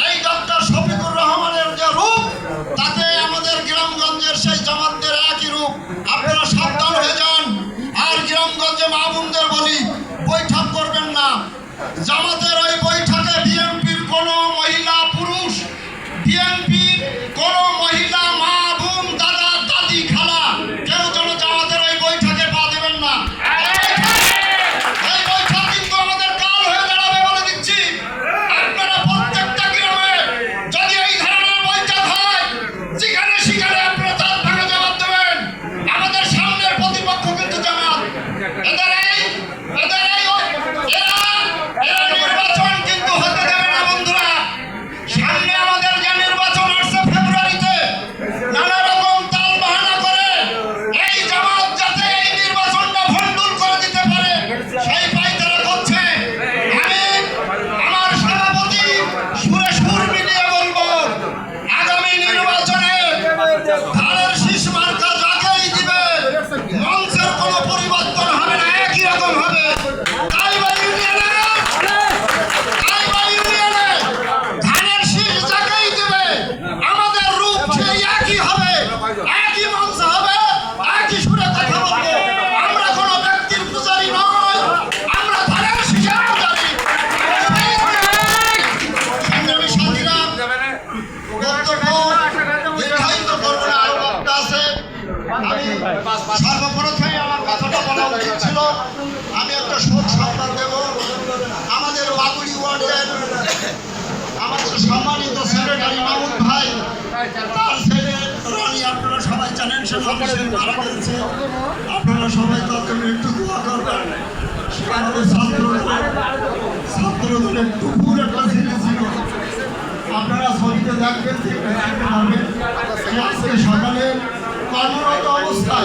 এই ডক্টর শফি আমি একটা শোক সংবাদ দেব। আমাদের বাগুড়ি ওয়ার্ডের আমাদের সম্মানিত সেক্রেটারি মামুন ভাই রানী, আপনারা সবাই জানেন, সে মারা গেছে আপনারা সবাই তার জন্য একটু দোয়া করবেন। আমাদের ছাত্র ছাত্রদের একটু ভুল ছিল। আপনারা ছবিতে দেখবেন আজকে সকালে Armando Alves Calho.